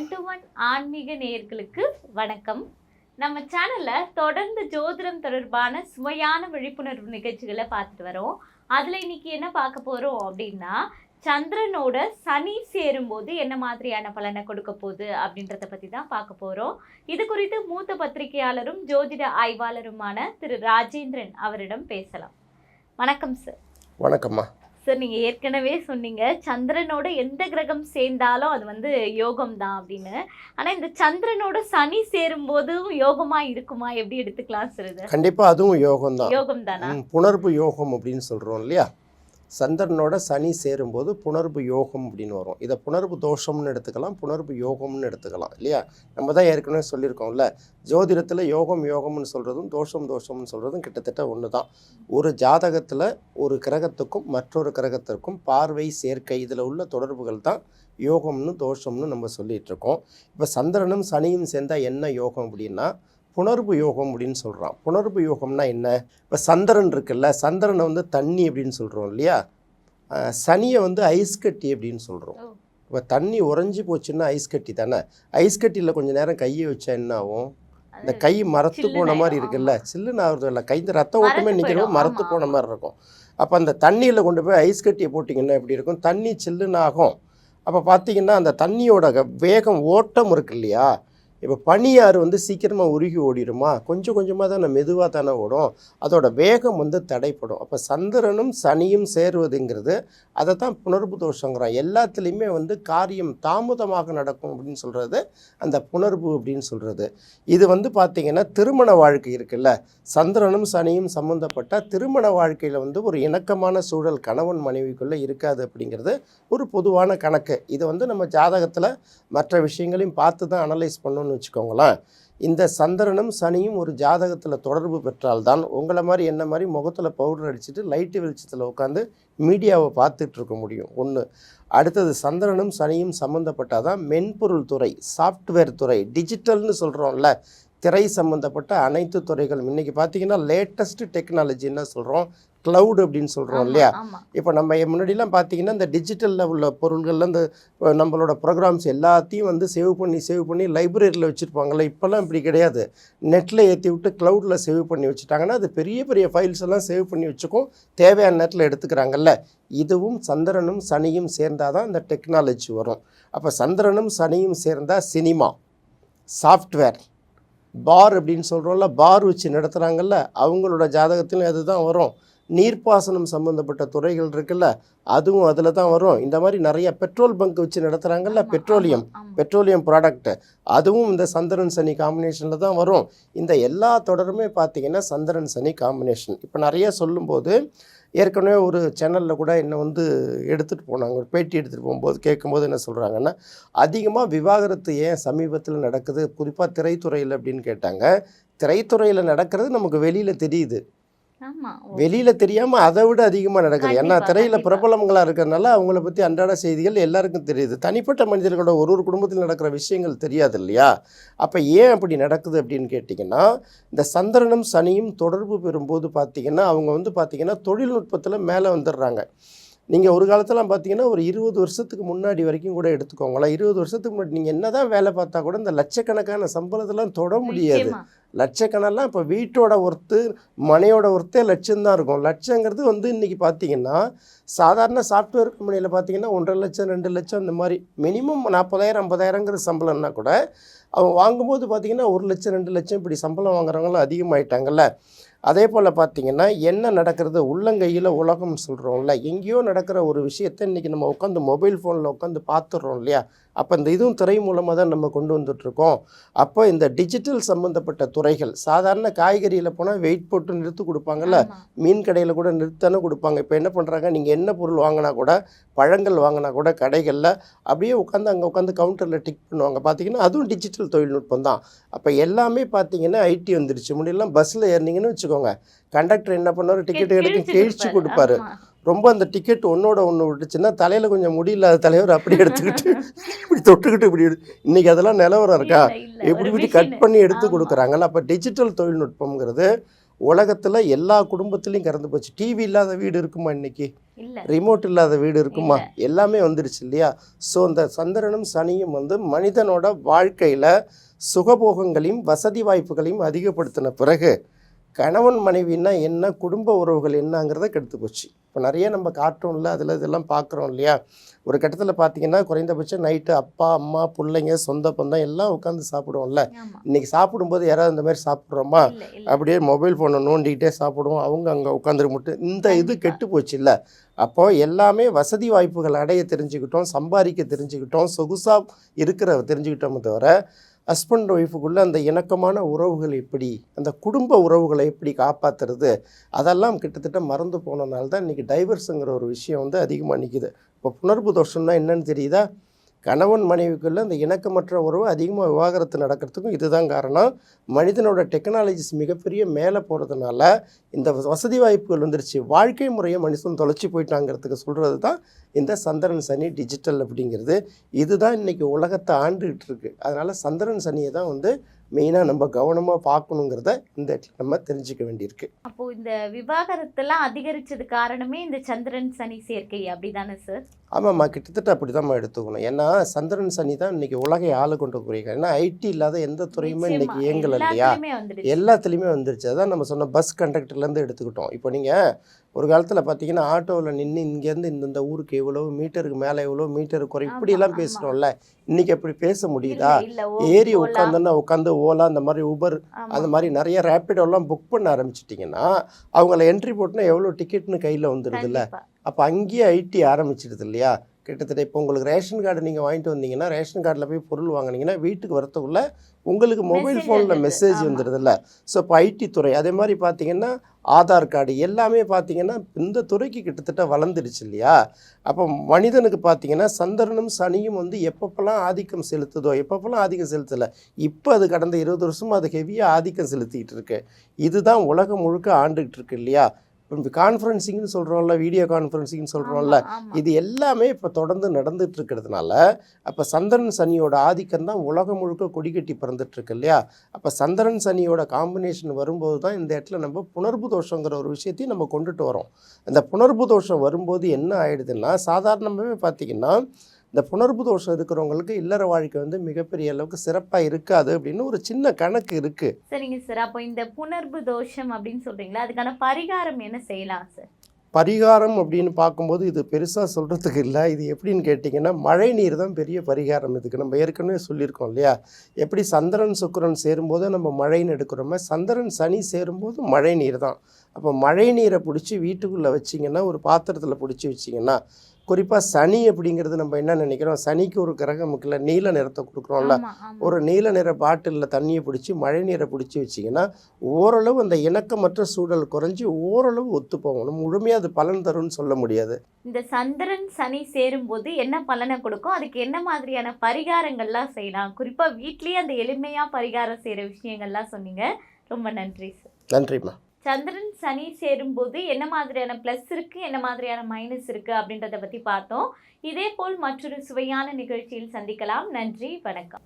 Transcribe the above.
One to one ஆன்மீக நேயர்களுக்கு வணக்கம். நம்ம சேனல்ல தொடர்ந்து ஜோதிடம் தொடர்பான சுவையான விழிப்புணர்வு நிகழ்ச்சிகளை பார்த்துட்டு வரோம். அதுல இன்னைக்கு என்ன பார்க்க போறோம் அப்படின்னா சந்திரனோட சனி சேரும்போது என்ன மாதிரியான பலனை கொடுக்க போகுது அப்படின்றத பற்றி தான் பார்க்க போறோம். இது குறித்து மூத்த பத்திரிகையாளரும் ஜோதிட ஆய்வாளருமான திரு ராஜேந்திரன் அவரிடம் பேசலாம். வணக்கம் சார் வணக்கம்மா. சார் நீங்க ஏற்கனவே சொன்னீங்க சந்திரனோட எந்த கிரகம் சேர்ந்தாலும் அது வந்து யோகம் தான் அப்படின்னு. ஆனா இந்த சந்திரனோட சனி சேரும்போதும் யோகமா இருக்குமா? எப்படி எடுத்துக்கலாம் சார் இது கண்டிப்பாக அதுவும் யோகம் தான் யோகம் தானா புணர்வு யோகம் அப்படின்னு சொல்கிறோம் இல்லையா? சந்திரனோட சனி சேரும்போது புணர்வு யோகம் அப்படின்னு வரும். இதை புணர்வு தோஷம்னு எடுத்துக்கலாம் புணர்வு யோகம்னு எடுத்துக்கலாம் இல்லையா? நம்ம தான் ஏற்கனவே சொல்லியிருக்கோம்ல ஜோதிடத்தில் யோகம் யோகம்னு சொல்கிறதும் தோஷம் தோஷம்னு சொல்கிறதும் கிட்டத்தட்ட ஒன்று தான். ஒரு ஜாதகத்தில் ஒரு கிரகத்துக்கும் மற்றொரு கிரகத்திற்கும் பார்வை சேர்க்கை இதில் உள்ள தொடர்புகள் தான் யோகம்னு தோஷம்னு நம்ம சொல்லிகிட்ருக்கோம் இப்போ சந்திரனும் சனியும் சேர்ந்தால் என்ன யோகம் அப்படின்னா புணர்வு யோகம் அப்படின்னு சொல்கிறான் புணர்வு யோகம்னா என்ன? இப்போ சந்திரன் இருக்குல்ல சந்திரனை வந்து தண்ணி அப்படின்னு சொல்கிறோம் இல்லையா? சனியை வந்து ஐஸ் கட்டி அப்படின்னு சொல்கிறோம். இப்போ தண்ணி உறைஞ்சி போச்சுன்னா ஐஸ் கட்டி தானே? ஐஸ் கட்டியில் கொஞ்சம் நேரம் கையை வச்சா என்ன ஆகும்? இந்த கை மரத்து போன மாதிரி இருக்குல்ல சில்லுன்னு ஆகுறது இல்லை. கை இந்த ரத்த ஓட்டமே நிற்கிறோம் மரத்து போன. மாதிரி இருக்கும். அப்போ அந்த தண்ணியில் கொண்டு போய் ஐஸ் கட்டியை போட்டிங்கன்னா எப்படி இருக்கும்? தண்ணி சில்லுன்னு ஆகும். அப்போ பார்த்தீங்கன்னா அந்த தண்ணியோட வேகம் ஓட்டம் இருக்கு இல்லையா? இப்போ பனியாறு வந்து சீக்கிரமாக உருகி ஓடிடுமா? கொஞ்சம் கொஞ்சமாக தானே மெதுவாக தானே ஓடும். அதோட வேகம் வந்து தடைப்படும் அப்போ சந்திரனும் சனியும் சேருவதுங்கிறது அதை தான் புணர்வு தோஷங்கிறோம் எல்லாத்துலேயுமே வந்து காரியம் தாமதமாக நடக்கும் அப்படின்னு சொல்கிறது அந்த புணர்வு அப்படின்னு சொல்கிறது இது வந்து பார்த்திங்கன்னா திருமண வாழ்க்கை இருக்குல்ல. சந்திரனும் சனியும் சம்மந்தப்பட்ட திருமண வாழ்க்கையில் வந்து ஒரு இணக்கமான சூழல் கணவன் மனைவிக்குள்ளே இருக்காது அப்படிங்கிறது ஒரு பொதுவான கணக்கு. இதை வந்து நம்ம ஜாதகத்தில் மற்ற விஷயங்களையும் பார்த்து தான் அனலைஸ் பண்ணணும் பண்ணணும்னு வச்சுக்கோங்களேன் இந்த சந்திரனும் சனியும் ஒரு ஜாதகத்தில் தொடர்பு பெற்றால்தான் உங்களை மாதிரி என்ன மாதிரி முகத்தில் பவுடர் அடிச்சுட்டு லைட்டு வெளிச்சத்தில் உட்காந்து மீடியாவை பார்த்துட்டு இருக்க முடியும். ஒன்று அடுத்தது சந்திரனும் சனியும் சம்மந்தப்பட்டால் தான் மென்பொருள் துறை சாஃப்ட்வேர் துறை டிஜிட்டல்னு சொல்கிறோம்ல திரை சம்மந்தப்பட்ட அனைத்து துறைகளும். இன்றைக்கி பார்த்தீங்கன்னா லேட்டஸ்ட் டெக்னாலஜி என்ன சொல்கிறோம் க்ளவுட் அப்படின்னு சொல்கிறோம் இல்லையா? இப்போ நம்ம முன்னாடிலாம் பார்த்தீங்கன்னா இந்த டிஜிட்டலில் உள்ள பொருள்கள்ல இந்த நம்மளோட ப்ரோக்ராம்ஸ் எல்லாத்தையும் வந்து சேவ் பண்ணி சேவ் பண்ணி லைப்ரரியில் வச்சுருப்பாங்கல்ல? இப்போல்லாம் இப்படி கிடையாது. நெட்டில் ஏற்றி விட்டு க்ளவுடில் சேவ் பண்ணி வச்சுட்டாங்கன்னா அது பெரிய பெரிய ஃபைல்ஸ் எல்லாம் சேவ் பண்ணி வச்சுக்கும். தேவையான நேரத்தில் எடுத்துக்கிறாங்கல்ல? இதுவும் சந்திரனும் சனியும் சேர்ந்தால் தான் இந்த டெக்னாலஜி வரும். அப்போ சந்திரனும் சனியும் சேர்ந்தால் சினிமா சாஃப்ட்வேர் பார் அப்படின்னு சொல்கிறோம்ல பார் வச்சு நடத்துகிறாங்கல்ல அவங்களோட ஜாதகத்திலும் அதுதான் வரும். நீர்ப்பாசனம் சம்மந்தப்பட்ட துறைகள் இருக்குல்ல அதுவும் அதில் தான் வரும். இந்த மாதிரி நிறைய பெட்ரோல் பங்க் வச்சு நடத்துகிறாங்கல்ல பெட்ரோலியம். பெட்ரோலியம் ப்ராடக்ட் அதுவும் இந்த சந்திரன் சனி காம்பினேஷனில் தான் வரும். இந்த எல்லா தொடருமே பார்த்தீங்கன்னா சந்திரன் சனி காம்பினேஷன் இப்போ நிறைய சொல்லும்போது ஏற்கனவே ஒரு சேனலில் கூட என்னை வந்து எடுத்துகிட்டு போனாங்க. ஒரு பேட்டி எடுத்துகிட்டு போகும்போது கேட்கும்போது என்ன சொல்கிறாங்கன்னா அதிகமாக விவாகரத்து ஏன் சமீபத்தில் நடக்குது? குறிப்பாக திரைத்துறையில் அப்படின்னு கேட்டாங்க. திரைத்துறையில் நடக்கிறது நமக்கு வெளியில் தெரியுது. வெளியில் தெரியாமல் அதை விட அதிகமாக நடக்குது. ஏன்னா திரையில். பிரபலங்களாக இருக்கிறனால அவங்கள பற்றி அன்றாட செய்திகள் எல்லாருக்கும் தெரியுது. தனிப்பட்ட மனிதர்களோட ஒரு ஒரு குடும்பத்தில் நடக்கிற விஷயங்கள் தெரியாது இல்லையா? அப்போ ஏன் அப்படி நடக்குது அப்படின்னு கேட்டிங்கன்னா இந்த சந்திரனும் சனியும் தொடர்பு பெறும்போது பார்த்தீங்கன்னா அவங்க வந்து பார்த்தீங்கன்னா தொழில்நுட்பத்தில் மேலே வந்துடுறாங்க. நீங்கள் ஒரு காலத்துலாம் பார்த்தீங்கன்னா ஒரு இருபது வருஷத்துக்கு முன்னாடி வரைக்கும் கூட எடுத்துக்கோங்களேன். இருபது வருஷத்துக்கு முன்னாடி நீங்கள் என்ன தான் வேலை பார்த்தா கூட இந்த லட்சக்கணக்கான சம்பளத்தெல்லாம் தொட முடியாது. லட்சக்கணெல்லாம் இப்போ வீட்டோட ஒர்த்து மனையோட ஒர்த்தே லட்சம் தான் இருக்கும். லட்சங்கிறது வந்து இன்றைக்கி பார்த்தீங்கன்னா சாதாரண சாஃப்ட்வேர் கம்பெனியில் பார்த்தீங்கன்னா ஒன்றரை லட்சம் ரெண்டு லட்சம் இந்த மாதிரி மினிமம் நாற்பதாயிரம் ஐம்பதாயிரங்கிற சம்பளம்னா கூட அவன் வாங்கும்போது பார்த்தீங்கன்னா ஒரு லட்சம் ரெண்டு லட்சம் இப்படி சம்பளம் வாங்குறவங்களும் அதிகமாயிட்டாங்கல்ல. அதே போல் பார்த்தீங்கன்னா என்ன நடக்கிறது? உள்ளங்கையில் உலகம் சொல்கிறோம்ல எங்கேயோ நடக்கிற ஒரு விஷயத்தை இன்றைக்கி நம்ம உட்காந்து மொபைல் ஃபோனில் உட்காந்து பார்த்துடுறோம் இல்லையா? அப்போ இந்த இதுவும் திரை மூலமாக தான் நம்ம கொண்டு வந்துட்ருக்கோம் அப்போ இந்த டிஜிட்டல் சம்மந்தப்பட்ட துறைகள் சாதாரண காய்கறியில் போனால் வெயிட் போட்டு நிறுத்து கொடுப்பாங்கல்ல. மீன் கடையில் கூட நிறுத்தானே கொடுப்பாங்க. இப்போ என்ன பண்ணுறாங்க நீங்கள் என்ன பொருள் வாங்கினா கூட பழங்கள் வாங்கினா கூட கடைகளில் அப்படியே உட்காந்து அங்கே உட்காந்து கவுண்டரில் டிக் பண்ணுவாங்க. பார்த்தீங்கன்னா அதுவும் டிஜிட்டல் தொழில்நுட்பம் தான். அப்போ எல்லாமே பார்த்தீங்கன்னா ஐடி வந்துருச்சு. முன்னாடிலாம் பஸ்ஸில் ஏறினீங்கன்னு வச்சுக்கோங்க. கண்டக்டர் என்ன பண்ணாரு டிக்கெட் எடுத்து கிழிச்சு கொடுப்பாரு. ரொம்ப அந்த டிக்கெட் ஒன்னோட ஒன்று விட்டுச்சுன்னா தலையில் கொஞ்சம் முடியில்லாத தலைவர் அப்படி எடுத்துக்கிட்டு இப்படி தொட்டுக்கிட்டு இப்படி எடு இன்னைக்கு அதெல்லாம் நிலவரம் இருக்கா. எப்படி இப்படி கட். பண்ணி எடுத்து. கொடுக்குறாங்கல்ல. அப்போ டிஜிட்டல் தொழில்நுட்பம்ங்கிறது உலகத்தில் எல்லா குடும்பத்துலேயும் கறந்து போச்சு. டிவி இல்லாத வீடு இருக்குமா இன்னைக்கு? இல்ல. ரிமோட் இல்லாத வீடு இருக்குமா? எல்லாமே வந்துருச்சு இல்லையா? ஸோ இந்த சந்திரனும் சனியும் வந்து மனிதனோட வாழ்க்கையில் சுகபோகங்களையும் வசதி வாய்ப்புகளையும் அதிகப்படுத்தின பிறகு கணவன் மனைவின்னா என்ன குடும்ப உறவுகள் என்னங்கிறத கெடுத்து போச்சு. இப்போ நிறைய நம்ம கார்ட்டூனில் அதில் இதெல்லாம் பார்க்குறோம் இல்லையா? ஒரு கட்டத்தில் பார்த்தீங்கன்னா குறைந்தபட்சம் நைட்டு அப்பா அம்மா பிள்ளைங்க சொந்த பந்தம் எல்லாம் உட்காந்து சாப்பிடுவோம்ல. ஆமா. இன்னைக்கு சாப்பிடும்போது யாராவது இந்த மாதிரி சாப்பிட்றோமா? அப்படியே மொபைல் ஃபோனை நோண்டிக்கிட்டே சாப்பிடுவோம். அவங்க அங்கே உட்காந்துருக்க மட்டும் இந்த இது. கெட்டு போச்சு இல்லை அப்போ எல்லாமே வசதி வாய்ப்புகள் அடைய தெரிஞ்சுக்கிட்டோம் சம்பாதிக்க தெரிஞ்சுக்கிட்டோம் சொகுசாக இருக்கிற தெரிஞ்சுக்கிட்டோமே தவிர ஹஸ்பண்ட் ஒய்ஃபுக்குள்ளே அந்த இணக்கமான உறவுகள் எப்படி அந்த குடும்ப உறவுகளை எப்படி காப்பாற்றுறது அதெல்லாம் கிட்டத்தட்ட மறந்து போனனால தான் இன்றைக்கி டைவர்ஸுங்கிற ஒரு விஷயம் வந்து அதிகமாக நிற்கிது இப்போ புணர்வு தோஷம்னா என்னென்னு தெரியுதா? கணவன் மனைவிக்குள்ள அந்த இணக்கமற்ற உறவு அதிகமாக விவாகரத்து நடக்கிறதுக்கும் இதுதான் காரணம். மனிதனோட டெக்னாலஜிஸ் மிகப்பெரிய மேலே போகிறதுனால இந்த வசதி வாய்ப்புகள் வந்துருச்சு. வாழ்க்கை முறையை மனுஷன் தொலைச்சி போயிட்டாங்கிறதுக்கு சொல்கிறது தான் இந்த சந்திரன் சனி டிஜிட்டல் அப்படிங்கிறது. இதுதான் இன்றைக்கி உலகத்தை ஆண்டுகிட்டு இருக்குது அதனால் சந்திரன் சனியை தான் வந்து மெயினாக நம்ம கவனமாக பார்க்கணுங்கிறத இந்த நம்ம தெரிஞ்சுக்க வேண்டியிருக்கு. அப்போது இந்த விவாகரத்தெல்லாம் அதிகரிச்சது காரணமே இந்த சந்திரன் சனி சேர்க்கை அப்படி தானே சார்? ஆமாம்மா கிட்டத்தட்ட அப்படி தான் எடுத்துக்கணும். ஏன்னா சந்திரன் சனி தான் இன்னைக்கு உலகை ஆளு கொண்டு குறிக்க ஏன்னா ஐடி இல்லாத எந்த துறையுமே இன்னைக்கு. இயங்கலை இல்லையா? எல்லாத்துலயுமே வந்துருச்சு அதான் நம்ம சொன்ன பஸ் கண்டக்டர்லேருந்து எடுத்துக்கிட்டோம். இப்போ நீங்கள் ஒரு காலத்தில் பார்த்தீங்கன்னா ஆட்டோவில் நின்று இங்கேருந்து இந்தந்த ஊருக்கு எவ்வளோ மீட்டருக்கு மேலே எவ்வளோ மீட்டர் குறை இப்படியெல்லாம். பேசுகிறோம்ல இன்னைக்கு அப்படி பேச முடியுதா? ஏறி உட்காந்தோன்னா உட்காந்து ஓலா அந்த மாதிரி உபர். அந்த மாதிரி நிறைய ரேப்பிடோலாம் புக் பண்ண ஆரம்பிச்சிட்டிங்கன்னா அவங்கள என்ட்ரி போட்டுனா எவ்வளோ டிக்கெட்னு கையில் வந்துடுதுல்ல. அப்போ அங்கேயே ஐடி ஆரம்பிச்சிடுது இல்லையா? கிட்டத்தட்ட இப்போ உங்களுக்கு ரேஷன் கார்டு நீங்கள் வாங்கிட்டு வந்தீங்கன்னா ரேஷன் கார்டில் போய் பொருள் வாங்குனீங்கன்னா வீட்டுக்கு வரத்துக்குள்ள உங்களுக்கு மொபைல் ஃபோனில். மெசேஜ். வந்துடுதுல்ல ஸோ இப்போ ஐடி துறை அதே மாதிரி பார்த்தீங்கன்னா ஆதார் கார்டு எல்லாமே பார்த்தீங்கன்னா இந்த துறைக்கு கிட்டத்தட்ட வளர்ந்துடுச்சு இல்லையா? அப்போ மனிதனுக்கு பார்த்தீங்கன்னா சந்திரனும் சனியும் வந்து எப்பப்பெல்லாம் ஆதிக்கம் செலுத்துதோ எப்பப்பெல்லாம் ஆதிக்கம் செலுத்தலை இப்போ அது கடந்த இருபது வருஷமாக அது ஹெவியாக ஆதிக்கம் செலுத்திக்கிட்டு இருக்கு. இதுதான் உலகம் முழுக்க ஆண்டுகிட்டு இருக்கு இல்லையா? இப்போ கான்ஃபரன்சிங்னு சொல்கிறோம்ல வீடியோ கான்ஃபரன்சிங்னு சொல்கிறோம்ல. இது எல்லாமே இப்போ தொடர்ந்து நடந்துட்டு இருக்கிறதுனால அப்போ சந்திரன் சனியோட ஆதிக்கம் தான் உலகம் முழுக்க கொடிகட்டி பறந்துட்டு இருக்கு இல்லையா அப்போ சந்திரன் சனியோட காம்பினேஷன் வரும்போது தான் இந்த இடத்துல நம்ம புணர்வு தோஷங்கிற ஒரு விஷயத்தையும் நம்ம கொண்டுட்டு வரோம் அந்த புணர்வு தோஷம் வரும்போது என்ன ஆயிடுதுன்னா சாதாரணமாகவே பார்த்தீங்கன்னா இந்த புணர்வு தோஷம் இருக்கிறவங்களுக்கு இல்லற வாழ்க்கை வந்து மிகப்பெரிய அளவுக்கு சிறப்பாக இருக்காது அப்படின்னு ஒரு சின்ன கணக்கு இருக்குது சரிங்க சார். அப்போ இந்த புணர்வு தோஷம் அப்படின்னு சொல்றீங்களா? அதுக்கான பரிகாரம் என்ன செய்யலாம் சார்? பரிகாரம் அப்படின்னு பார்க்கும்போது இது பெருசாக சொல்கிறதுக்கு இல்லை. இது எப்படின்னு கேட்டிங்கன்னா மழை நீர் தான் பெரிய பரிகாரம் இதுக்கு. நம்ம ஏற்கனவே சொல்லியிருக்கோம் இல்லையா? எப்படி சந்திரன் சுக்கிரன் சேரும்போது நம்ம மழைன்னு எடுக்கிறோமோ சந்திரன் சனி சேரும்போது மழை நீர் தான். அப்போ மழை நீரை பிடிச்சி வீட்டுக்குள்ளே வச்சிங்கன்னா ஒரு பாத்திரத்தில் பிடிச்சி வச்சிங்கன்னா குறிப்பாக சனி அப்படிங்கிறது நம்ம என்ன நினைக்கிறோம்? சனிக்கு ஒரு கிரகம் இருக்குல்ல நீல நிறத்தை கொடுக்குறோம்ல. ஒரு நீல நிற பாட்டிலில் தண்ணியை பிடிச்சி மழை நீரை பிடிச்சி வச்சிங்கன்னா ஓரளவு அந்த இணக்கமற்ற சூழல் குறைஞ்சி ஓரளவு ஒத்து போகணும். முழுமையாக அது பலன் தரும்னு சொல்ல முடியாது. இந்த சந்திரன் சனி சேரும்போது என்ன பலனை கொடுக்கும்? அதுக்கு என்ன மாதிரியான பரிகாரங்கள்லாம் செய்யலாம்? குறிப்பா வீட்லயே அந்த எளிமையா பரிகாரம் செய்யற விஷயங்கள்லாம் சொன்னீங்க. ரொம்ப நன்றி சார். நன்றிம்மா. சந்திரன் சனி சேரும்போது என்ன மாதிரியான ப்ளஸ் இருக்கு என்ன மாதிரியான மைனஸ் இருக்கு அப்படின்றத பத்தி பார்த்தோம். இதே போல் மற்றொரு சுவையான நிகழ்ச்சியில் சந்திக்கலாம். நன்றி வணக்கம்.